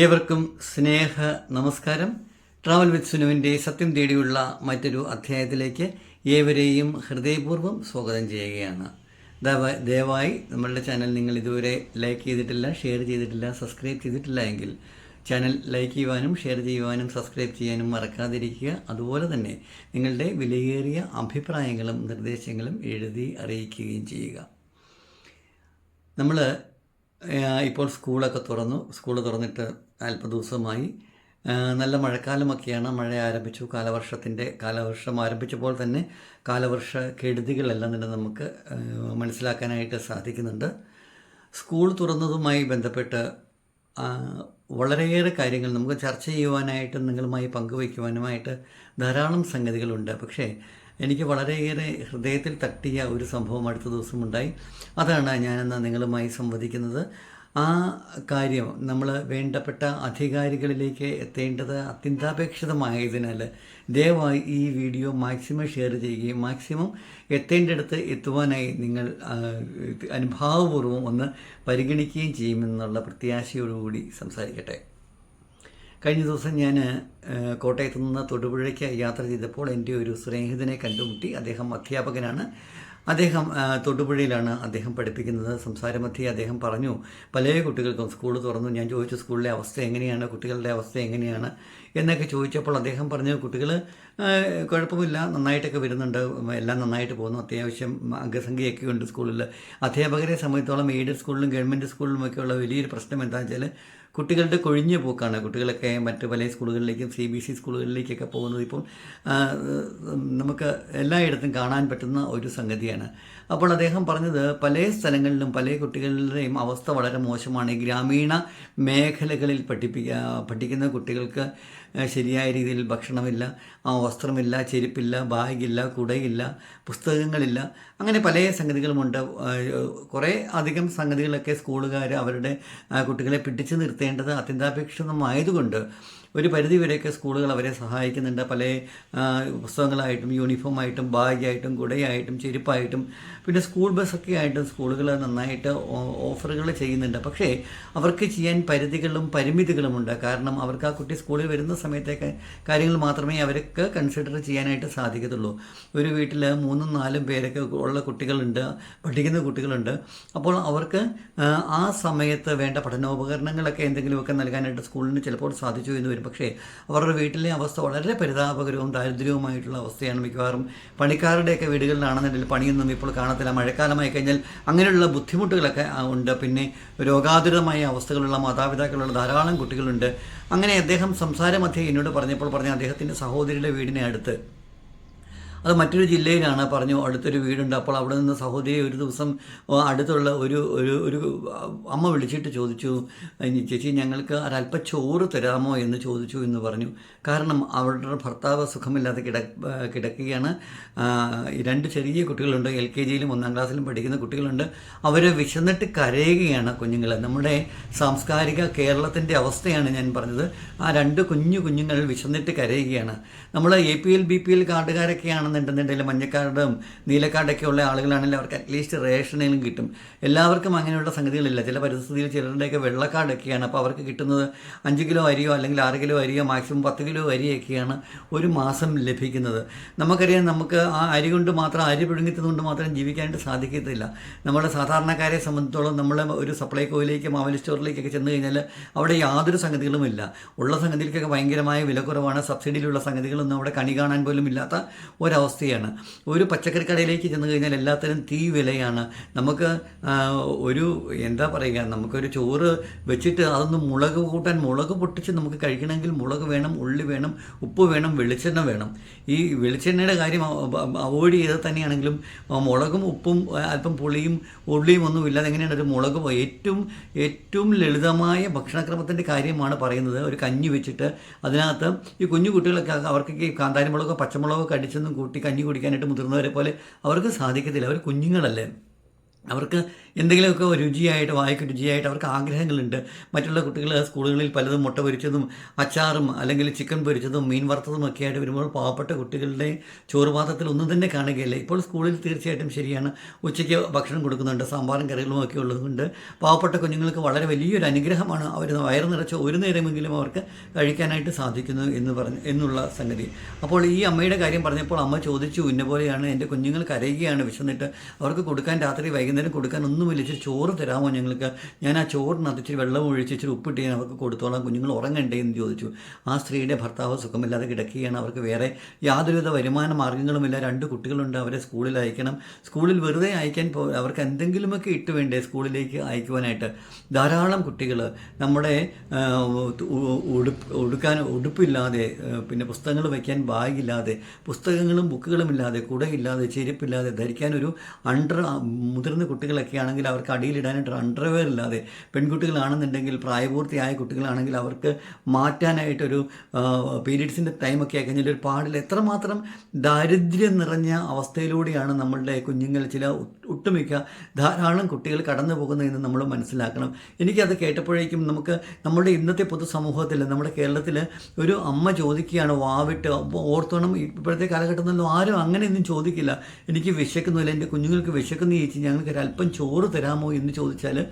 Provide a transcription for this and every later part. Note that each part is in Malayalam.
ഏവർക്കും സ്നേഹ നമസ്കാരം. ട്രാവൽ വിത്ത് സുനുവിന്റെ സത്യം തേടിയുള്ള മറ്റൊരു അധ്യായത്തിലേക്ക് ഏവരെയും ഹൃദയപൂർവം സ്വാഗതം ചെയ്യുകയാണ്. ദയവായി നമ്മളുടെ ചാനൽ നിങ്ങൾ ഇതുവരെ ലൈക്ക് ചെയ്തിട്ടില്ല ഷെയർ ചെയ്തിട്ടില്ല സബ്സ്ക്രൈബ് ചെയ്തിട്ടില്ല എങ്കിൽ ചാനൽ ലൈക്ക് ചെയ്യുവാനും ഷെയർ ചെയ്യുവാനും സബ്സ്ക്രൈബ് ചെയ്യാനും മറക്കാതിരിക്കുക. അതുപോലെ തന്നെ നിങ്ങളുടെ വിലയേറിയ അഭിപ്രായങ്ങളും നിർദ്ദേശങ്ങളും എഴുതി അറിയിക്കുകയും ചെയ്യുക. നമ്മൾ ഇപ്പോൾ സ്കൂളൊക്കെ തുറന്നു. സ്കൂൾ തുറന്നിട്ട് അല്പ ദിവസമായി. നല്ല മഴക്കാലമൊക്കെയാണ്. മഴ ആരംഭിച്ചു. കാലവർഷത്തിന്റെ കാലവർഷം ആരംഭിച്ചപ്പോൾ തന്നെ കാലവർഷ കെടുതികളെല്ലാം തന്നെ നമുക്ക് മനസ്സിലാക്കാനായിട്ട് സാധിക്കുന്നുണ്ട്. സ്കൂൾ തുറന്നതുമായി ബന്ധപ്പെട്ട് വളരെയേറെ കാര്യങ്ങൾ നമുക്ക് ചർച്ച ചെയ്യുവാനായിട്ട് നിങ്ങളുമായി പങ്കുവയ്ക്കുവാനുമായിട്ട് ധാരാളം സംഗതികളുണ്ട്. പക്ഷേ എനിക്ക് വളരെയേറെ ഹൃദയത്തിൽ തട്ടിയ ഒരു സംഭവം അടുത്ത ദിവസം ഉണ്ടായി അതാണ് ഞാനെന്ന് നിങ്ങളുമായി സംവദിക്കുന്നത്. ആ കാര്യം നമ്മൾ വേണ്ടപ്പെട്ട അധികാരികളിലേക്ക് എത്തേണ്ടത് അത്യന്താപേക്ഷിതമായതിനാൽ ദയവായി ഈ വീഡിയോ മാക്സിമം ഷെയർ ചെയ്യുകയും മാക്സിമം എത്തേണ്ടടുത്ത് എത്തുവാനായി നിങ്ങൾ അനുഭാവപൂർവം ഒന്ന് പരിഗണിക്കുകയും ചെയ്യുമെന്നുള്ള പ്രത്യാശയോടുകൂടി സംസാരിക്കട്ടെ. കഴിഞ്ഞ ദിവസം ഞാൻ കോട്ടയത്ത് നിന്ന് തൊടുപുഴയ്ക്ക് യാത്ര ചെയ്തപ്പോൾ എന്റെ ഒരു സ്നേഹിതനെ കണ്ടുമുട്ടി. അദ്ദേഹം അധ്യാപകനാണ്. അദ്ദേഹം തൊടുപുഴയിലാണ് അദ്ദേഹം പഠിപ്പിക്കുന്നത്. സംസാരമധ്യേ അദ്ദേഹം പറഞ്ഞു പല കുട്ടികൾക്കും സ്കൂൾ തുറന്നു. ഞാൻ ചോദിച്ചു സ്കൂളിലെ അവസ്ഥ എങ്ങനെയാണ്? കുട്ടികളുടെ അവസ്ഥ എങ്ങനെയാണ്? എന്നൊക്കെ ചോദിച്ചപ്പോൾ അദ്ദേഹം പറഞ്ഞു കുട്ടികൾ കുഴപ്പമില്ല. നന്നായിട്ടൊക്കെ വരുന്നുണ്ട്. എല്ലാം നന്നായിട്ട് പോകുന്നു. അത്യാവശ്യം അംഗസംഖ്യയൊക്കെ ഉണ്ട് സ്കൂളിൽ അധ്യാപകരെ സംബന്ധിച്ചോളം എയ്ഡഡ് സ്കൂളിലും ഗവൺമെന്റ് സ്കൂളിലും ഒക്കെയുള്ള വലിയൊരു പ്രശ്നം എന്താണെന്ന് വെച്ചാൽ കുട്ടികളുടെ കൊഴിഞ്ഞ പോക്കാണ്. കുട്ടികളൊക്കെ മറ്റ് പല സ്കൂളുകളിലേക്കും സി ബി സി സ്കൂളുകളിലേക്കൊക്കെ പോകുന്നത് ഇപ്പം നമുക്ക് എല്ലായിടത്തും കാണാൻ പറ്റുന്ന ഒരു സംഗതിയാണ്. അപ്പോൾ അദ്ദേഹം പറഞ്ഞത് പല സ്ഥലങ്ങളിലും പല കുട്ടികളുടെയും അവസ്ഥ വളരെ മോശമാണ്. ഗ്രാമീണ മേഖലകളിൽ പഠിപ്പിക്കുക പഠിക്കുന്ന കുട്ടികൾക്ക് ശരിയായ രീതിയിൽ ഭക്ഷണമില്ല വസ്ത്രമില്ല ചെരുപ്പില്ല ബാഗില്ല കുടയില്ല പുസ്തകങ്ങളില്ല അങ്ങനെ പല സംഗതികളുമുണ്ട്. കുറേ അധികം സംഗതികളൊക്കെ സ്കൂളുകാർ അവരുടെ കുട്ടികളെ പിടിച്ചു നിർത്തേണ്ടത് അത്യന്താപേക്ഷിതമായതുകൊണ്ട് ഒരു പരിധിവരെയൊക്കെ സ്കൂളുകൾ അവരെ സഹായിക്കുന്നുണ്ട്. പല പുസ്തകങ്ങളായിട്ടും യൂണിഫോമായിട്ടും ബാഗായിട്ടും കുടയായിട്ടും ചെരുപ്പായിട്ടും പിന്നെ സ്കൂൾ ബസ്സൊക്കെ ആയിട്ടും സ്കൂളുകൾ നന്നായിട്ട് ഓഫറുകൾ ചെയ്യുന്നുണ്ട്. പക്ഷേ അവർക്ക് ചെയ്യാൻ പരിധികളും പരിമിതികളുമുണ്ട്. കാരണം അവർക്ക് ആ കുട്ടി സ്കൂളിൽ വരുന്ന സമയത്തേക്ക് കാര്യങ്ങൾ മാത്രമേ അവർക്ക് കൺസിഡർ ചെയ്യാനായിട്ട് സാധിക്കത്തുള്ളൂ. ഒരു വീട്ടിൽ മൂന്നും നാലും പേരൊക്കെ ഉള്ള കുട്ടികളുണ്ട് പഠിക്കുന്ന കുട്ടികളുണ്ട്. അപ്പോൾ അവർക്ക് ആ സമയത്ത് വേണ്ട പഠനോപകരണങ്ങളൊക്കെ എന്തെങ്കിലുമൊക്കെ നൽകാനായിട്ട് സ്കൂളിന് ചിലപ്പോൾ സാധിച്ചു എന്ന് വരും പക്ഷേ അവരുടെ വീട്ടിലെ അവസ്ഥ വളരെ പരിതാപകരവും ദാരിദ്ര്യവുമായിട്ടുള്ള അവസ്ഥയാണ് മിക്കവാറും. പണിക്കാരുടെയൊക്കെ വീടുകളിലാണെന്നുണ്ടെങ്കിൽ പണിയൊന്നും ഇപ്പോൾ കാണത്തില്ല. മഴക്കാലമായി കഴിഞ്ഞാൽ അങ്ങനെയുള്ള ബുദ്ധിമുട്ടുകളൊക്കെ ഉണ്ട്. പിന്നെ രോഗാതുരമായ അവസ്ഥകളുള്ള മാതാപിതാക്കളുള്ള ധാരാളം കുട്ടികളുണ്ട്. അങ്ങനെ അദ്ദേഹം സംസാരമധ്യേ എന്നോട് പറഞ്ഞപ്പോൾ പറഞ്ഞ അദ്ദേഹത്തിന്റെ സഹോദരിയുടെ വീടിനെ അടുത്ത് അത് മറ്റൊരു ജില്ലയിലാണ്. പറഞ്ഞു അടുത്തൊരു വീടുണ്ട്. അപ്പോൾ അവിടെ നിന്ന് സഹോദരി ഒരു ദിവസം അടുത്തുള്ള ഒരു ഒരു ഒരു അമ്മ വിളിച്ചിട്ട് ചോദിച്ചു "ഇനി ചേച്ചി ഞങ്ങൾക്ക് ഒരല്പ ചോറ് തരാമോ? എന്ന് ചോദിച്ചു എന്ന് പറഞ്ഞു. കാരണം അവരുടെ ഭർത്താവ് സുഖമില്ലാതെ കിട കിടക്കുകയാണ്. രണ്ട് ചെറിയ കുട്ടികളുണ്ട്. എൽ കെ ജിയിലും ഒന്നാം ക്ലാസ്സിലും പഠിക്കുന്ന കുട്ടികളുണ്ട്. അവരെ വിശന്നിട്ട് കരയുകയാണ് കുഞ്ഞുങ്ങൾ നമ്മുടെ സാംസ്കാരിക കേരളത്തിന്റെ അവസ്ഥയാണ് ഞാൻ പറഞ്ഞത്. ആ രണ്ട് കുഞ്ഞു കുഞ്ഞുങ്ങൾ വിശന്നിട്ട് കരയുകയാണ്. നമ്മൾ A P L B P L കാർഡുകാരൊക്കെ ആണെന്നുണ്ടെന്നുണ്ടെങ്കിൽ മഞ്ഞക്കാരുടെയും നീലക്കാരുടെയൊക്കെ ഉള്ള ആളുകളാണെങ്കിൽ അവർക്ക് അറ്റ്ലീസ്റ്റ് റേഷനെങ്കിലും കിട്ടും. എല്ലാവർക്കും അങ്ങനെയുള്ള സംഗതികളില്ല. ചില പരിസ്ഥിതിയിൽ ചിലരുടെയൊക്കെ വെള്ളക്കാടൊക്കെയാണ്. അപ്പോൾ അവർക്ക് കിട്ടുന്നത് അഞ്ച് കിലോ അരിയോ അല്ലെങ്കിൽ ആറ് കിലോ അരിയോ മാക്സിമം പത്ത് കിലോ അരിയൊക്കെയാണ് ഒരു മാസം ലഭിക്കുന്നത്. നമുക്കറിയാം നമുക്ക് ആ അരി കൊണ്ട് മാത്രം അരി പുഴുങ്ങിത്തതുകൊണ്ട് മാത്രം ജീവിക്കാനായിട്ട് സാധിക്കത്തില്ല. നമ്മുടെ സാധാരണക്കാരെ സംബന്ധിച്ചോളം നമ്മൾ ഒരു സപ്ലൈകോയിലേക്ക് മാവലി സ്റ്റോറിലേക്കൊക്കെ ചെന്ന് കഴിഞ്ഞാൽ അവിടെ യാതൊരു സംഗതികളുമില്ല ഉള്ള സംഗതികൾക്കൊക്കെ ഭയങ്കരമായ വിലക്കുറവാണ്. സബ്സിഡിയിലുള്ള സംഗതികളൊന്നും അവിടെ കണി കാണാൻ പോലും ഇല്ലാത്ത ഒരവസ്ഥയാണ് ഒരു പച്ചക്കറി കടയിലേക്ക് ചെന്ന് കഴിഞ്ഞാൽ എല്ലാത്തരം തീ വിലയാണ്. നമുക്ക് ഒരു എന്താ പറയുക നമുക്കൊരു ചോറ് വെച്ചിട്ട് അതൊന്ന് മുളക് കൂട്ടാൻ മുളക് പൊട്ടിച്ച് നമുക്ക് കഴിക്കണമെങ്കിൽ മുളക് വേണം ഉള്ളി വേണം ഉപ്പ് വേണം വെളിച്ചെണ്ണ വേണം. ഈ വെളിച്ചെണ്ണയുടെ കാര്യം അവോയ്ഡ് ചെയ്ത് തന്നെയാണെങ്കിലും മുളകും ഉപ്പും അല്പം പുളിയും ഉള്ളിയും ഒന്നും ഇല്ലാതെ എങ്ങനെയാണ് ഒരു മുളക് ഏറ്റവും ഏറ്റവും ലളിതമായ ഭക്ഷണക്രമത്തിന്റെ കാര്യമാണ് പറയുന്നത്. ഒരു കഞ്ഞി വെച്ചിട്ട് അതിനകത്ത് ഈ കുഞ്ഞു കുട്ടികളൊക്കെ അവർക്കൊക്കെ ഈ കാന്താരി മുളകോ പച്ചമുളകോ കടിച്ചൊന്നും കൂട്ടി കഞ്ഞി കുടിക്കാനായിട്ട് മുതിർന്നവരെ പോലെ അവർക്ക് സാധിക്കത്തില്ല. അവർ കുഞ്ഞുങ്ങളല്ലേ. അവർക്ക് എന്തെങ്കിലുമൊക്കെ രുചിയായിട്ട് വായിക്ക് രുചിയായിട്ട് അവർക്ക് ആഗ്രഹങ്ങളുണ്ട്. മറ്റുള്ള കുട്ടികൾ സ്കൂളുകളിൽ പലതും മുട്ട പൊരിച്ചതും അച്ചാറും അല്ലെങ്കിൽ ചിക്കൻ പൊരിച്ചതും മീൻ വറുത്തതും ഒക്കെ ആയിട്ട് വരുമ്പോൾ പാവപ്പെട്ട കുട്ടികളുടെ ചോറുപാത്രത്തിൽ ഒന്നും തന്നെ കാണുകയില്ല. ഇപ്പോൾ സ്കൂളിൽ തീർച്ചയായിട്ടും ശരിയാണ്. ഉച്ചയ്ക്ക് ഭക്ഷണം കൊടുക്കുന്നുണ്ട് സാമ്പാറും കറികളും ഒക്കെ ഉള്ളതുകൊണ്ട് പാവപ്പെട്ട കുഞ്ഞുങ്ങൾക്ക് വളരെ വലിയൊരു അനുഗ്രഹമാണ് അവർ വയറ് നിറച്ച് ഒരു നേരമെങ്കിലും അവർക്ക് കഴിക്കാനായിട്ട് സാധിക്കുന്നു എന്ന് പറഞ്ഞ് എന്നുള്ള സംഗതി. അപ്പോൾ ഈ അമ്മയുടെ കാര്യം പറഞ്ഞപ്പോൾ അമ്മ ചോദിച്ചു ഇന്ന പോലെയാണ് എന്റെ കുഞ്ഞുങ്ങൾ കരയുകയാണ് വിശന്നിട്ട് അവർക്ക് കൊടുക്കാൻ രാത്രി വൈകുന്നേരം കൊടുക്കാൻ ഒന്നുമില്ല ഇച്ചിരി ചോറ് തരാമോ ഞങ്ങൾക്ക്? ഞാൻ ആ ചോറിനകത്ത് ഇച്ചിരി വെള്ളം ഒഴിച്ച് ഇച്ചിരി ഉപ്പിട്ട് ഞാൻ അവർക്ക് കൊടുത്തോളാം. കുഞ്ഞുങ്ങൾ ഉറങ്ങണ്ടേ എന്ന് ചോദിച്ചു. ആ സ്ത്രീയുടെ ഭർത്താവ് സുഖമില്ലാതെ കിടക്കുകയാണ്. അവർക്ക് വേറെ യാതൊരുവിധ വരുമാന മാർഗങ്ങളുമില്ല രണ്ട് കുട്ടികളുണ്ട്. അവരെ സ്കൂളിൽ അയക്കണം. സ്കൂളിൽ വെറുതെ അയക്കാൻ പോ അവർക്ക് എന്തെങ്കിലുമൊക്കെ ഇട്ട് വേണ്ടേ സ്കൂളിലേക്ക് അയക്കുവാനായിട്ട്? ധാരാളം കുട്ടികൾ നമ്മുടെ ഉടുപ്പ് ഉടുക്കാൻ ഉടുപ്പില്ലാതെ പിന്നെ പുസ്തകങ്ങൾ വയ്ക്കാൻ ബാഗില്ലാതെ പുസ്തകങ്ങളും ബുക്കുകളും ഇല്ലാതെ കുടയില്ലാതെ ചെരുപ്പില്ലാതെ ധരിക്കാനൊരു അണ്ടർ മുതിർന്ന കുട്ടികളൊക്കെ ആണെങ്കിൽ അവർക്ക് അടിയിലിടാനായിട്ട് അണ്ടർവെയർ ഇല്ലാതെ പെൺകുട്ടികളാണെന്നുണ്ടെങ്കിൽ പ്രായപൂർത്തിയായ കുട്ടികളാണെങ്കിൽ അവർക്ക് മാറ്റാനായിട്ടൊരു പീരീഡ്സിന്റെ ടൈമൊക്കെ ആയി കഴിഞ്ഞാൽ ഒരു പാടിൽ എത്രമാത്രം ദാരിദ്ര്യം നിറഞ്ഞ അവസ്ഥയിലൂടെയാണ് നമ്മളുടെ കുഞ്ഞുങ്ങൾ ചില ഒട്ടുമിക്ക ധാരാളം കുട്ടികൾ കടന്നു പോകുന്നതെന്ന് നമ്മൾ മനസ്സിലാക്കണം. എനിക്കത് കേട്ടപ്പോഴേക്കും നമുക്ക് നമ്മുടെ ഇന്നത്തെ പൊതുസമൂഹത്തിൽ നമ്മുടെ കേരളത്തിൽ ഒരു അമ്മ ചോദിക്കുകയാണ് വാവിട്ട് ഓർത്തോണം ഇപ്പോഴത്തെ കാലഘട്ടത്തിലൊന്നും ആരും അങ്ങനെയൊന്നും ചോദിക്കില്ല. എനിക്ക് വിശക്കുന്നില്ല എന്റെ കുഞ്ഞുങ്ങൾക്ക് വിശക്കുന്ന ചേച്ചി. ഞങ്ങൾക്ക് ഒരല്പം ചോറ് തരാമോ എന്ന് ചോദിച്ചാൽ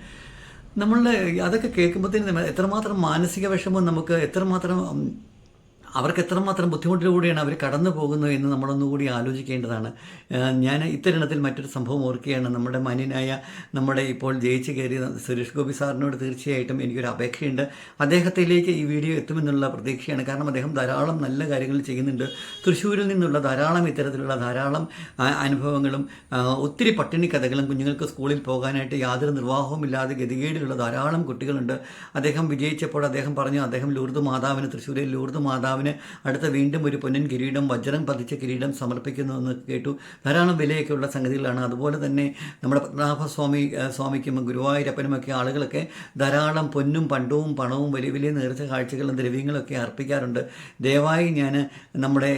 നമ്മളുടെ അതൊക്കെ കേൾക്കുമ്പോഴത്തേനും എത്രമാത്രം മാനസിക വിഷമം നമുക്ക് എത്രമാത്രം അവർക്ക് എത്രമാത്രം ബുദ്ധിമുട്ടിലൂടെയാണ് അവർ കടന്നു പോകുന്നത് എന്ന് നമ്മളൊന്നുകൂടി ആലോചിക്കേണ്ടതാണ്. ഞാൻ ഇത്തരണത്തിൽ മറ്റൊരു സംഭവം ഓർക്കുകയാണ്. നമ്മുടെ മാന്യനായ നമ്മുടെ ഇപ്പോൾ ജയിച്ച് കയറിയ സുരേഷ് ഗോപി സാറിനോട് തീർച്ചയായിട്ടും എനിക്കൊരു അപേക്ഷയുണ്ട്. അദ്ദേഹത്തിലേക്ക് ഈ വീഡിയോ എത്തുമെന്നുള്ള പ്രതീക്ഷയാണ്. കാരണം അദ്ദേഹം ധാരാളം നല്ല കാര്യങ്ങൾ ചെയ്യുന്നുണ്ട്. തൃശ്ശൂരിൽ നിന്നുള്ള ധാരാളം ഇത്തരത്തിലുള്ള ധാരാളം അനുഭവങ്ങളും ഒത്തിരി പട്ടിണി കഥകളും കുഞ്ഞുങ്ങൾക്ക് സ്കൂളിൽ പോകാനായിട്ട് യാതൊരു നിർവാഹവും ഇല്ലാതെ ഗതികേടിലുള്ള ധാരാളം കുട്ടികളുണ്ട്. അദ്ദേഹം വിജയിച്ചപ്പോൾ അദ്ദേഹം പറഞ്ഞു അദ്ദേഹം ലൂർദ് മാതാവിന് തൃശ്ശൂരിൽ ലൂർദ് മാതാവിന് അടുത്ത വീണ്ടും ഒരു പൊന്നൻ കിരീടം വജ്രം പതിച്ച കിരീടം സമർപ്പിക്കുന്നു എന്ന് കേട്ടു. ധാരാളം വിലയൊക്കെയുള്ള സംഗതികളാണ്. അതുപോലെ തന്നെ നമ്മുടെ പത്മനാഭസ്വാമി സ്വാമിക്കും ഗുരുവായൂരപ്പനുമൊക്കെ ആളുകളൊക്കെ ധാരാളം പൊന്നും പണ്ടവും പണവും വലിയ വലിയ നേർച്ച കാഴ്ചകളും ദ്രവ്യങ്ങളൊക്കെ അർപ്പിക്കാറുണ്ട്. ദയവായി ഞാൻ നമ്മുടെ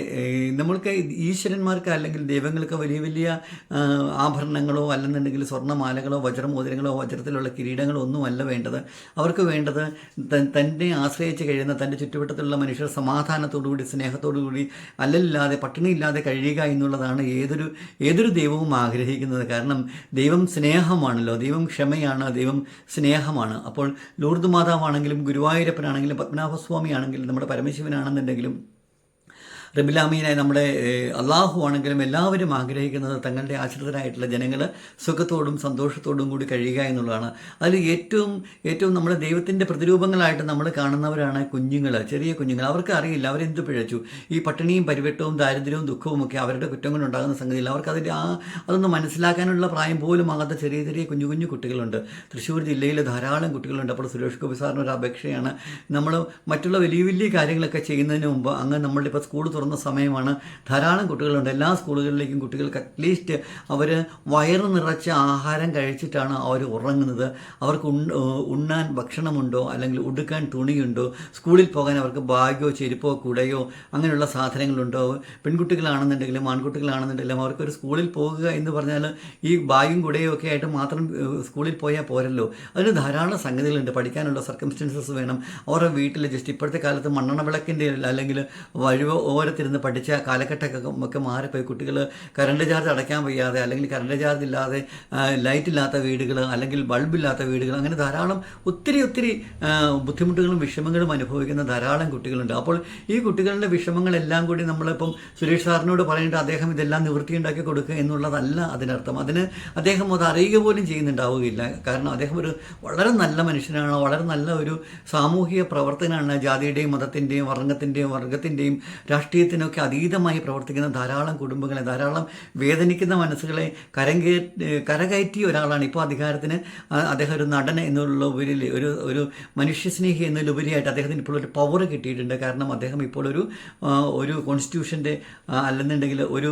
നമ്മൾക്ക് ഈശ്വരന്മാർക്ക് അല്ലെങ്കിൽ ദൈവങ്ങൾക്ക് വലിയ വലിയ ആഭരണങ്ങളോ അല്ലെന്നുണ്ടെങ്കിൽ സ്വർണമാലകളോ വജ്രമോതിരങ്ങളോ വജ്രത്തിലുള്ള കിരീടങ്ങളോ ഒന്നുമല്ല വേണ്ടത്. അവർക്ക് വേണ്ടത് തന്നെ ആശ്രയിച്ച് കഴിയുന്ന തന്റെ ചുറ്റുവട്ടത്തിലുള്ള മനുഷ്യർ സമാധാനത്തോടുകൂടി സ്നേഹത്തോടുകൂടി അല്ലല്ലാതെ പട്ടിണിയില്ലാതെ കഴിയുക എന്നുള്ളതാണ് ഏതൊരു ഏതൊരു ദൈവവും ആഗ്രഹിക്കുന്നത്. കാരണം ദൈവം സ്നേഹമാണല്ലോ ദൈവം ക്ഷമയാണ് ദൈവം സ്നേഹമാണ്. അപ്പോൾ ലൂർദ് മാതാവാണെങ്കിലും ഗുരുവായൂരപ്പനാണെങ്കിലും പത്മനാഭസ്വാമി ആണെങ്കിലും നമ്മുടെ പരമശിവനാണെന്നുണ്ടെങ്കിലും റബിലാമീനായ നമ്മുടെ അള്ളാഹു ആണെങ്കിലും എല്ലാവരും ആഗ്രഹിക്കുന്നത് തങ്ങളുടെ ആശ്രിതരായിട്ടുള്ള ജനങ്ങൾ സുഖത്തോടും സന്തോഷത്തോടും കൂടി കഴിയുക എന്നുള്ളതാണ്. അതിൽ ഏറ്റവും ഏറ്റവും നമ്മുടെ ദൈവത്തിന്റെ പ്രതിരൂപങ്ങളായിട്ട് നമ്മൾ കാണുന്നവരാണ് കുഞ്ഞുങ്ങൾ ചെറിയ കുഞ്ഞുങ്ങൾ അവർക്ക് അറിയില്ല അവരെന്ത് പിഴച്ചു? ഈ പട്ടിണിയും പരിവട്ടവും ദാരിദ്ര്യവും ദുഃഖവും ഒക്കെ അവരുടെ കുറ്റങ്ങളുണ്ടാകുന്ന സംഗതിയിൽ സംഗതിയില്ല. അവർക്ക് അതിന്റെ ആ അതൊന്നും മനസ്സിലാക്കാനുള്ള പ്രായം പോലും ആകാത്ത ചെറിയ ചെറിയ കുഞ്ഞു കുഞ്ഞു കുട്ടികളുണ്ട്. തൃശ്ശൂർ ജില്ലയിൽ ധാരാളം കുട്ടികളുണ്ട്. അപ്പോൾ സുരേഷ് ഗോപി സാറിന് ഒരു അപേക്ഷയാണ്. നമ്മൾ മറ്റുള്ള വലിയ വലിയ കാര്യങ്ങളൊക്കെ ചെയ്യുന്നതിന് മുമ്പ് അങ്ങ് നമ്മളിപ്പോൾ സ്കൂൾ തുറന്ന സമയമാണ്. ധാരാളം കുട്ടികളുണ്ട്. എല്ലാ സ്കൂളുകളിലേക്കും കുട്ടികൾക്ക് അറ്റ്ലീസ്റ്റ് അവർ വയറ് നിറച്ച ആഹാരം കഴിച്ചിട്ടാണ് അവർ ഉറങ്ങുന്നത്. അവർക്ക് ഉണ്ണാൻ ഭക്ഷണമുണ്ടോ? അല്ലെങ്കിൽ ഉടുക്കാൻ തുണിയുണ്ടോ? സ്കൂളിൽ പോകാൻ അവർക്ക് ബാഗോ ചെരുപ്പോ കുടയോ അങ്ങനെയുള്ള സാധനങ്ങളുണ്ടോ? പെൺകുട്ടികളാണെന്നുണ്ടെങ്കിലും ആൺകുട്ടികളാണെന്നുണ്ടെങ്കിലും അവർക്കൊരു സ്കൂളിൽ പോകുക എന്ന് പറഞ്ഞാൽ ഈ ബാഗും കുടയും ഒക്കെ ആയിട്ട് മാത്രം സ്കൂളിൽ പോയാൽ പോരല്ലോ. അതിന് ധാരാളം സംഗതികളുണ്ട്. പഠിക്കാനുള്ള സർക്കംസ്റ്റൻസസ് വേണം. അവരുടെ വീട്ടിൽ ജസ്റ്റ് ഇപ്പോഴത്തെ കാലത്ത് മണ്ണെണ്ണ വിളക്കിന്റെ അല്ലെങ്കിൽ വഴുവ ഓരത്തിരുന്ന് പഠിച്ച കാലഘട്ടമൊക്കെ മാറിപ്പോയി. കുട്ടികൾ കറണ്ട് ചാർജ് അടയ്ക്കാൻ വയ്യാതെ അല്ലെങ്കിൽ കറണ്ട് ചാർജ് ഇല്ലാതെ ലൈറ്റ് ഇല്ലാത്ത വീടുകൾ അല്ലെങ്കിൽ ബൾബില്ലാത്ത വീടുകൾ അങ്ങനെ ധാരാളം ഒത്തിരി ഒത്തിരി ബുദ്ധിമുട്ടുകളും വിഷമങ്ങളും അനുഭവിക്കുന്ന ധാരാളം കുട്ടികളുണ്ട്. അപ്പോൾ ഈ കുട്ടികളുടെ വിഷമങ്ങളെല്ലാം കൂടി നമ്മളിപ്പം സുരേഷ് സാറിനോട് പറയേണ്ട അദ്ദേഹം ഇതെല്ലാം നിവൃത്തിയുണ്ടാക്കി കൊടുക്കുക എന്നുള്ളതല്ല അതിനർത്ഥം. അതിന് അദ്ദേഹം അത് അറിയുക പോലും ചെയ്യുന്നുണ്ടാവുകയില്ല. കാരണം അദ്ദേഹം ഒരു വളരെ നല്ല മനുഷ്യനാണ് വളരെ നല്ല ഒരു സാമൂഹിക പ്രവർത്തനമാണ് ജാതിയുടെയും മതത്തിന്റെയും വർഗത്തിന്റെയും വർഗത്തിന്റെയും രാഷ്ട്രീയത്തിനൊക്കെ അതീതമായി പ്രവർത്തിക്കുന്ന ധാരാളം കുടുംബങ്ങളെ ധാരാളം വേദനിക്കുന്ന മനസ്സുകളെ കരങ്കേ കരകയറ്റിയ ഒരാളാണ് ഇപ്പോൾ അധികാരത്തിന് അദ്ദേഹം ഒരു നടൻ എന്നുള്ള ഉപരി ഒരു ഒരു മനുഷ്യസ്നേഹി എന്നതിലുപരിയായിട്ട് അദ്ദേഹത്തിന് ഇപ്പോൾ ഒരു പവർ കിട്ടിയിട്ടുണ്ട്. കാരണം അദ്ദേഹം ഇപ്പോൾ ഒരു ഒരു കോൺസ്റ്റിറ്റ്യൂഷന്റെ അല്ലെന്നുണ്ടെങ്കിൽ ഒരു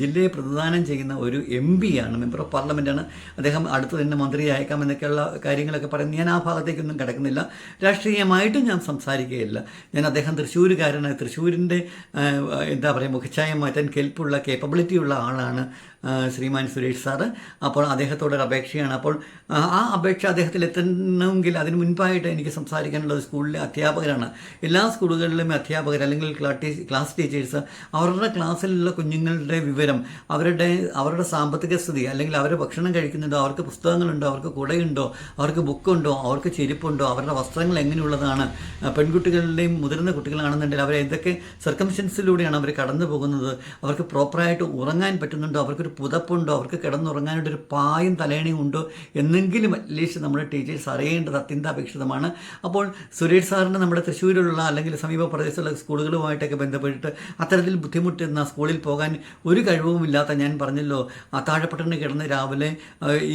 ജില്ലയെ പ്രതിദാനം ചെയ്യുന്ന ഒരു എം ആണ് മെമ്പർ ഓഫ് പാർലമെന്റാണ് അദ്ദേഹം അടുത്ത് തന്നെ മന്ത്രി അയക്കാം എന്നൊക്കെയുള്ള കാര്യങ്ങളൊക്കെ പറയുന്നത് ഞാൻ ആ ഭാഗത്തേക്കൊന്നും കിടക്കുന്നില്ല. രാഷ്ട്രീയമായിട്ടും ഞാൻ സംസാരിക്കുകയില്ല. ഞാൻ അദ്ദേഹം തൃശ്ശൂരുകാരനാണ്. തൃശ്ശൂരിന്റെ ആ, എന്താ പറയുക മുഖച്ഛായം മാറ്റാൻ കെൽപ്പുള്ള കേപ്പബിലിറ്റി ഉള്ള ആളാണ്. ശ്രീമാൻ സുരേഷ് സാറ്. അപ്പോൾ അദ്ദേഹത്തോടൊരു അപേക്ഷയാണ്. അപ്പോൾ ആ, അപേക്ഷ അദ്ദേഹത്തിൽ എത്തണമെങ്കിൽ അതിന് മുൻപായിട്ട് എനിക്ക് സംസാരിക്കാനുള്ളത് സ്കൂളിലെ അധ്യാപകരാണ്. എല്ലാ സ്കൂളുകളിലും അധ്യാപകർ അല്ലെങ്കിൽ ക്ലാസ് ടീച്ചേഴ്സ് അവരുടെ ക്ലാസ്സിലുള്ള കുഞ്ഞുങ്ങളുടെ വിവരം അവരുടെ അവരുടെ സാമ്പത്തിക സ്ഥിതി അല്ലെങ്കിൽ അവർ ഭക്ഷണം കഴിക്കുന്നുണ്ടോ അവർക്ക് പുസ്തകങ്ങളുണ്ടോ അവർക്ക് കുടയുണ്ടോ അവർക്ക് ബുക്കുണ്ടോ അവർക്ക് ചെരുപ്പുണ്ടോ അവരുടെ വസ്ത്രങ്ങൾ എങ്ങനെയുള്ളതാണ് പെൺകുട്ടികളുടെയും മുതിർന്ന കുട്ടികളാണെന്നുണ്ടെങ്കിൽ അവർ എന്തൊക്കെ സർക്കംസ്റ്റൻസിലൂടെയാണ് അവർ കടന്നു പോകുന്നത് അവർക്ക് പ്രോപ്പറായിട്ട് ഉറങ്ങാൻ പറ്റുന്നുണ്ടോ അവർക്കൊരു പുതപ്പുണ്ടോ? അവർക്ക് കിടന്നുറങ്ങാനായിട്ട് ഒരു പായും തലേണയും ഉണ്ടോ? എന്നെങ്കിലും അറ്റ്ലീസ്റ്റ് നമ്മുടെ ടീച്ചേഴ്സ് അറിയേണ്ടത് അത്യന്താപേക്ഷിതമാണ്. അപ്പോൾ സുരേഷ് സാറിന് നമ്മുടെ തൃശ്ശൂരിലുള്ള അല്ലെങ്കിൽ സമീപ പ്രദേശത്തുള്ള സ്കൂളുകളുമായിട്ടൊക്കെ ബന്ധപ്പെട്ടിട്ട് അത്തരത്തിൽ ബുദ്ധിമുട്ടുന്ന സ്കൂളിൽ പോകാൻ ഒരു കഴിവുമില്ലാത്ത ഞാൻ പറഞ്ഞല്ലോ ആ താഴെപ്പട്ടണ കിടന്ന് രാവിലെ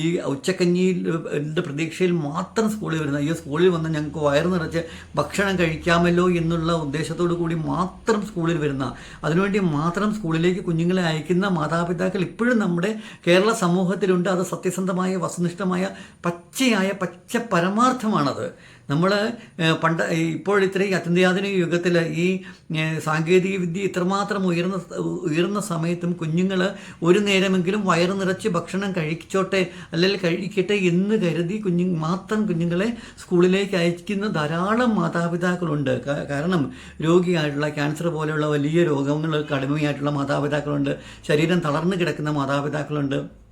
ഈ ഉച്ചക്കഞ്ഞിയിൽ എന്റെ പ്രതീക്ഷയിൽ മാത്രം സ്കൂളിൽ വരുന്ന ഈ സ്കൂളിൽ വന്ന് ഞങ്ങൾക്ക് വയറ് നിറച്ച് ഭക്ഷണം കഴിക്കാമല്ലോ എന്നുള്ള ഉദ്ദേശത്തോടു കൂടി മാത്രം സ്കൂളിൽ വരുന്ന അതിനുവേണ്ടി മാത്രം സ്കൂളിലേക്ക് കുഞ്ഞുങ്ങളെ അയക്കുന്ന മാതാപിതാക്കൾ ഇപ്പോഴും നമ്മുടെ കേരള സമൂഹത്തിലുണ്ട്. അത് സത്യസന്ധമായ വസ്തുനിഷ്ഠമായ പച്ചയായ പച്ച പരമാർത്ഥമാണത്. നമ്മൾ പണ്ട് ഇപ്പോൾ ഇത്രയും അത്യന്താധുനിക യുഗത്തിൽ ഈ സാങ്കേതിക വിദ്യ ഇത്രമാത്രം ഉയർന്ന ഉയർന്ന സമയത്തും കുഞ്ഞുങ്ങൾ ഒരു നേരമെങ്കിലും വയറ് നിറച്ച് ഭക്ഷണം കഴിച്ചോട്ടെ അല്ലെങ്കിൽ കഴിക്കട്ടെ എന്ന് കരുതി കുഞ്ഞു മാത്രം കുഞ്ഞുങ്ങളെ സ്കൂളിലേക്ക് അയക്കുന്ന ധാരാളം മാതാപിതാക്കളുണ്ട്. കാരണം രോഗിയായിട്ടുള്ള ക്യാൻസർ പോലെയുള്ള വലിയ രോഗങ്ങൾക്ക് അടിമയായിട്ടുള്ള മാതാപിതാക്കളുണ്ട്. ശരീരം തളർന്നു കിടക്കുന്ന മാതാപിതാക്കളുണ്ട്.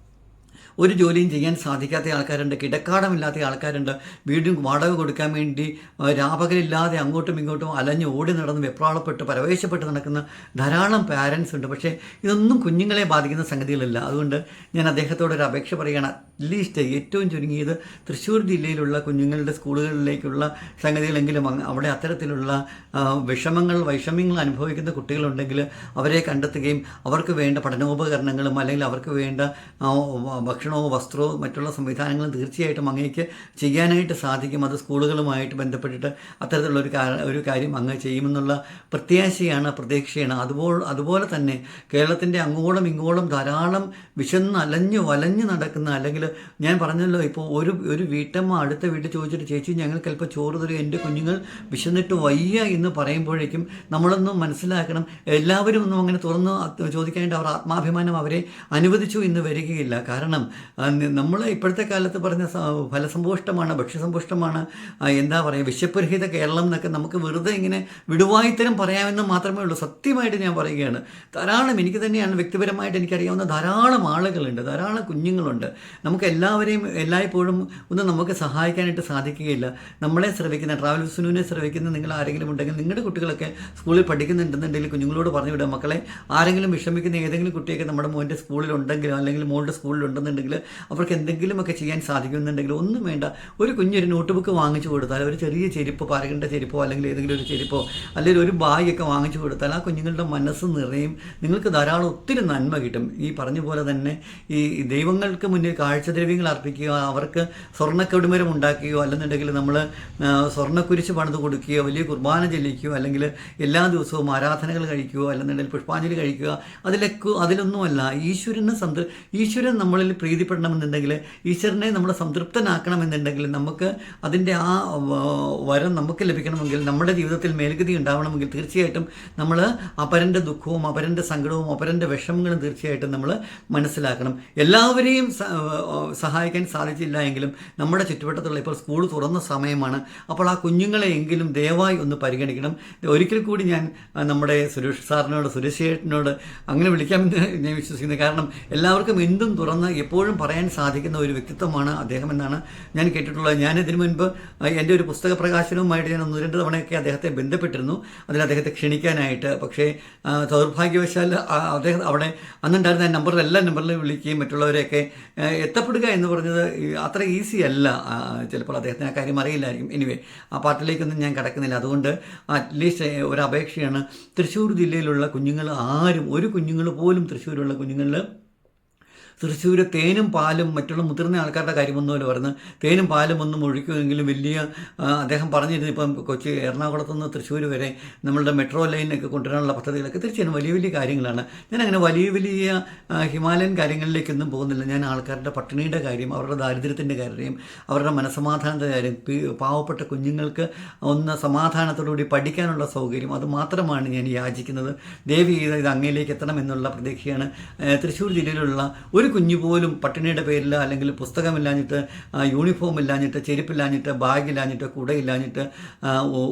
ഒരു ജോലിയും ചെയ്യാൻ സാധിക്കാത്ത ആൾക്കാരുണ്ട് കിടക്കാടമില്ലാത്ത ആൾക്കാരുണ്ട്. വീടും വാടക കൊടുക്കാൻ വേണ്ടി രാപകലില്ലാതെ അങ്ങോട്ടും ഇങ്ങോട്ടും അലഞ്ഞ് ഓടി നടന്ന് വെപ്രാളപ്പെട്ട് പരവേശപ്പെട്ട് നടക്കുന്ന ധാരാളം പാരൻസ് ഉണ്ട്. പക്ഷേ ഇതൊന്നും കുഞ്ഞുങ്ങളെ ബാധിക്കുന്ന സംഗതികളല്ല. അതുകൊണ്ട് ഞാൻ അദ്ദേഹത്തോട് ഒരു അപേക്ഷ പറയുകയാണ്. അറ്റ്ലീസ്റ്റ് ഏറ്റവും ചുരുങ്ങിയത് തൃശ്ശൂർ ജില്ലയിലുള്ള കുഞ്ഞുങ്ങളുടെ സ്കൂളുകളിലേക്കുള്ള സംഗതികളെങ്കിലും അവിടെ അത്തരത്തിലുള്ള വിഷമങ്ങൾ വൈഷമ്യങ്ങൾ അനുഭവിക്കുന്ന കുട്ടികളുണ്ടെങ്കിൽ അവരെ കണ്ടെത്തുകയും അവർക്ക് വേണ്ട പഠനോപകരണങ്ങളും അല്ലെങ്കിൽ അവർക്ക് വേണ്ട ഭക്ഷണവും വസ്ത്രവും മറ്റുള്ള സംവിധാനങ്ങളും തീർച്ചയായിട്ടും അങ്ങേക്ക് ചെയ്യാനായിട്ട് സാധിക്കും. അത് സ്കൂളുകളുമായിട്ട് ബന്ധപ്പെട്ടിട്ട് അത്തരത്തിലുള്ള ഒരു ഒരു കാര്യം അങ്ങ് ചെയ്യുമെന്നുള്ള പ്രത്യാശയാണ് പ്രതീക്ഷയാണ്. അതുപോലെ അതുപോലെ തന്നെ കേരളത്തിന്റെ അങ്ങോളം ഇങ്ങോളം ധാരാളം വിശന്ന് അലഞ്ഞു വലഞ്ഞു നടക്കുന്ന അല്ലെങ്കിൽ ഞാൻ പറഞ്ഞല്ലോ ഇപ്പോൾ ഒരു ഒരു വീട്ടമ്മ അടുത്ത വീട്ടിൽ ചോദിച്ചിട്ട് ചേച്ചി ഞങ്ങൾ ചിലപ്പോൾ ചോറ് തരും. എന്റെ കുഞ്ഞുങ്ങൾ വിശന്നിട്ട് വയ്യ എന്ന് പറയുമ്പോഴേക്കും നമ്മളൊന്നും മനസ്സിലാക്കണം. എല്ലാവരും ഒന്നും അങ്ങനെ തുറന്ന് ചോദിക്കാനായിട്ട് അവർ ആത്മാഭിമാനം അവരെ അനുവദിച്ചു എന്ന് വരികയില്ല. കാരണം നമ്മൾ ഇപ്പോഴത്തെ കാലത്ത് പറഞ്ഞ ഫലസമ്പുഷ്ടമാണ് ഭക്ഷ്യസമ്പുഷ്ടമാണ് എന്താ പറയുക വിശപ്പുരഹിത കേരളം എന്നൊക്കെ നമുക്ക് വെറുതെ ഇങ്ങനെ വിടുവായിത്തരം പറയാമെന്ന് മാത്രമേ ഉള്ളൂ. സത്യമായിട്ട് ഞാൻ പറയുകയാണ്. ധാരാളം എനിക്ക് തന്നെയാണ് വ്യക്തിപരമായിട്ട് എനിക്കറിയാവുന്ന ധാരാളം ആളുകളുണ്ട് ധാരാളം കുഞ്ഞുങ്ങളുണ്ട്. നമുക്ക് എല്ലാവരെയും എല്ലായ്പ്പോഴും ഒന്നും നമുക്ക് സഹായിക്കാനായിട്ട് സാധിക്കുകയില്ല. നമ്മളെ ശ്രവിക്കുന്ന ട്രാവൽ സുനുവിനെ ശ്രവിക്കുന്ന നിങ്ങൾ ആരെങ്കിലും ഉണ്ടെങ്കിൽ നിങ്ങളുടെ കുട്ടികളൊക്കെ സ്കൂളിൽ പഠിക്കുന്നുണ്ടെന്നുണ്ടെങ്കിൽ കുഞ്ഞുങ്ങളോട് പറഞ്ഞു വിടുക. മക്കളെ ആരെങ്കിലും വിഷമിക്കുന്ന ഏതെങ്കിലും കുട്ടിയൊക്കെ നമ്മുടെ മോന്റെ സ്കൂളിലുണ്ടെങ്കിലോ അല്ലെങ്കിൽ മോളുടെ സ്കൂളിലുണ്ടെന്നുണ്ടെങ്കിൽ അവർക്ക് എന്തെങ്കിലുമൊക്കെ ചെയ്യാൻ സാധിക്കുന്നുണ്ടെങ്കിൽ ഒന്നും വേണ്ട. ഒരു കുഞ്ഞൊരു നോട്ട് ബുക്ക് വാങ്ങിച്ചു കൊടുത്താൽ ഒരു ചെറിയ ചെരുപ്പ് പറയേണ്ട ചെരുപ്പോ അല്ലെങ്കിൽ ഏതെങ്കിലും ഒരു ചെരുപ്പോ അല്ലെങ്കിൽ ഒരു ബാഗൊക്കെ വാങ്ങിച്ചു കൊടുത്താൽ ആ കുഞ്ഞുങ്ങളുടെ മനസ്സ് നിറയും. നിങ്ങൾക്ക് ധാരാളം ഒത്തിരി നന്മ കിട്ടും. ഈ പറഞ്ഞ പോലെ തന്നെ ഈ ദൈവങ്ങൾക്ക് മുന്നിൽ കാഴ്ചദ്രവ്യങ്ങൾ അർപ്പിക്കുക അവർക്ക് സ്വർണക്കൊടുമരം ഉണ്ടാക്കുകയോ അല്ലെന്നുണ്ടെങ്കിൽ നമ്മൾ സ്വർണക്കുരിശ് പണിത് കൊടുക്കുകയോ വലിയ കുർബാന ചെല്ലിക്കുകയോ അല്ലെങ്കിൽ എല്ലാ ദിവസവും ആരാധനകൾ കഴിക്കുകയോ അല്ലെന്നുണ്ടെങ്കിൽ പുഷ്പാഞ്ജലി കഴിക്കുക അതിലൊക്കെ അതിലൊന്നുമല്ല. ഈശ്വരനെ സംതൃ ഈശ്വരൻ നമ്മളിൽ പ്രീതിപ്പെടണമെന്നുണ്ടെങ്കിൽ ഈശ്വരനെ നമ്മൾ സംതൃപ്തനാക്കണമെന്നുണ്ടെങ്കിൽ നമുക്ക് അതിന്റെ ആ വരം നമുക്ക് ലഭിക്കണമെങ്കിൽ നമ്മുടെ ജീവിതത്തിൽ മേൽഗതി ഉണ്ടാവണമെങ്കിൽ തീർച്ചയായിട്ടും നമ്മൾ അപരന്റെ ദുഃഖവും അപരന്റെ സങ്കടവും അപരന്റെ വിഷമങ്ങളും തീർച്ചയായിട്ടും നമ്മൾ മനസ്സിലാക്കണം. എല്ലാവരെയും സഹായിക്കാൻ സാധിച്ചില്ല എങ്കിലും നമ്മുടെ ചുറ്റുവട്ടത്തുള്ള ഇപ്പോൾ സ്കൂൾ തുറന്ന സമയമാണ്. അപ്പോൾ ആ കുഞ്ഞുങ്ങളെ എങ്കിലും ദയവായി ഒന്ന് പരിഗണിക്കണം. ഒരിക്കൽ കൂടി ഞാൻ നമ്മുടെ സുരേഷ് സാറിനോട് സുരേഷ് ചേട്ടനോട് അങ്ങനെ വിളിക്കാമെന്ന് ഞാൻ വിശ്വസിക്കുന്നു. കാരണം എല്ലാവർക്കും എന്തും തുറന്ന് എപ്പോഴും പറയാൻ സാധിക്കുന്ന ഒരു വ്യക്തിത്വമാണ് അദ്ദേഹം എന്നാണ് ഞാൻ കേട്ടിട്ടുള്ളത്. ഞാൻ ഇതിനു മുൻപ് എന്റെ ഒരു പുസ്തക പ്രകാശനവുമായിട്ട് ഞാൻ ഒന്ന് രണ്ട് തവണയൊക്കെ അദ്ദേഹത്തെ ബന്ധപ്പെട്ടിരുന്നു. അതിൽ അദ്ദേഹത്തെ ക്ഷണിക്കാനായിട്ട്. പക്ഷേ ദൗർഭാഗ്യവശാൽ അദ്ദേഹം അവിടെ അന്നുണ്ടായിരുന്ന നമ്പറിൽ എല്ലാ നമ്പറിലും വിളിക്കുകയും മറ്റുള്ളവരെയൊക്കെ എത്തപ്പെടുക എന്ന് പറഞ്ഞത് അത്ര ഈസി അല്ല. ചിലപ്പോൾ അദ്ദേഹത്തിന് ആ കാര്യം അറിയില്ലായിരിക്കും. എനിവേ ആ പാട്ടിലേക്കൊന്നും ഞാൻ കിടക്കുന്നില്ല. അതുകൊണ്ട് അറ്റ്ലീസ്റ്റ് ഒരു അപേക്ഷയാണ്. തൃശ്ശൂർ ജില്ലയിലുള്ള കുഞ്ഞുങ്ങൾ ആരും ഒരു കുഞ്ഞുങ്ങൾ പോലും തൃശ്ശൂരുള്ള കുഞ്ഞുങ്ങളിൽ തൃശ്ശൂർ തേനും പാലും മറ്റുള്ള മുതിർന്ന ആൾക്കാരുടെ കാര്യമൊന്നും അവർ പറഞ്ഞ് തേനും പാലും ഒന്നും ഒഴിക്കുമെങ്കിലും വലിയ അദ്ദേഹം പറഞ്ഞിരുന്നു ഇപ്പം കൊച്ചി എറണാകുളത്ത് നിന്ന് തൃശ്ശൂർ വരെ നമ്മളുടെ മെട്രോ ലൈനൊക്കെ കൊണ്ടുവരാനുള്ള പദ്ധതികളൊക്കെ തീർച്ചയായും വലിയ വലിയ കാര്യങ്ങളാണ്. ഞാൻ അങ്ങനെ വലിയ വലിയ ഹിമാലയൻ കാര്യങ്ങളിലേക്കൊന്നും പോകുന്നില്ല. ഞാൻ ആൾക്കാരുടെ പട്ടിണിയുടെ കാര്യം അവരുടെ ദാരിദ്ര്യത്തിന്റെ കാര്യം അവരുടെ മനസമാധാനത്തെ കാര്യം പാവപ്പെട്ട കുഞ്ഞുങ്ങൾക്ക് ഒന്ന് സമാധാനത്തോടുകൂടി പഠിക്കാനുള്ള സൗകര്യം അത് മാത്രമാണ് ഞാൻ യാചിക്കുന്നത്. ദേവി ഇത് അങ്ങയിലേക്ക് എത്തണം എന്നുള്ള പ്രതീക്ഷയാണ് തൃശ്ശൂർ ജില്ലയിലുള്ള ഒരു കുഞ്ഞു പോലും പട്ടിണിയുടെ പേരിൽ അല്ലെങ്കിൽ പുസ്തകമില്ലാഞ്ഞിട്ട് യൂണിഫോം ഇല്ലാഞ്ഞിട്ട് ചെരുപ്പില്ലാഞ്ഞിട്ട് ബാഗില്ലാഞ്ഞിട്ട് കുടയില്ലാഞ്ഞിട്ട്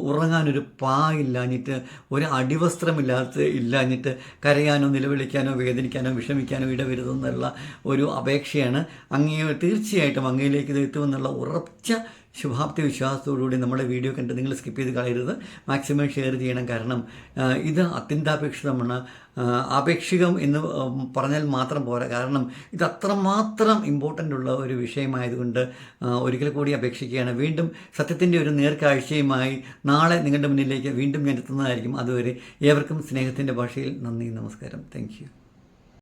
ഉറങ്ങാനൊരു പാ ഇല്ലാഞ്ഞിട്ട് ഒരു അടിവസ്ത്രമില്ലാത്ത ഇല്ലാഞ്ഞിട്ട് കരയാനോ നിലവിളിക്കാനോ വേദനിക്കാനോ വിഷമിക്കാനോ ഇടവരുതെന്നുള്ള ഒരു അപേക്ഷയാണ് അങ്ങേ തീർച്ചയായിട്ടും അങ്ങയിലേക്ക് ഇത് എത്തുമെന്നുള്ള ഉറച്ച ശുഭാപ്തി വിശ്വാസത്തോടുകൂടി നമ്മുടെ വീഡിയോ കണ്ട് നിങ്ങൾ സ്കിപ്പ് ചെയ്ത് കളയരുത്. മാക്സിമം ഷെയർ ചെയ്യണം. കാരണം ഇത് അത്യന്താപേക്ഷിതമാണ്. ആപേക്ഷികം എന്ന് പറഞ്ഞാൽ മാത്രം പോരാ. കാരണം ഇത് അത്രമാത്രം ഇമ്പോർട്ടന്റ് ഉള്ള ഒരു വിഷയമായതുകൊണ്ട് ഒരിക്കൽ കൂടി അപേക്ഷിക്കുകയാണ്. വീണ്ടും സത്യത്തിന്റെ ഒരു നേർക്കാഴ്ചയുമായി നാളെ നിങ്ങളുടെ മുന്നിലേക്ക് വീണ്ടും ഞാൻ എത്തുന്നതായിരിക്കും. അതുവരെ ഏവർക്കും സ്നേഹത്തിന്റെ ഭാഷയിൽ നന്ദി നമസ്കാരം. താങ്ക്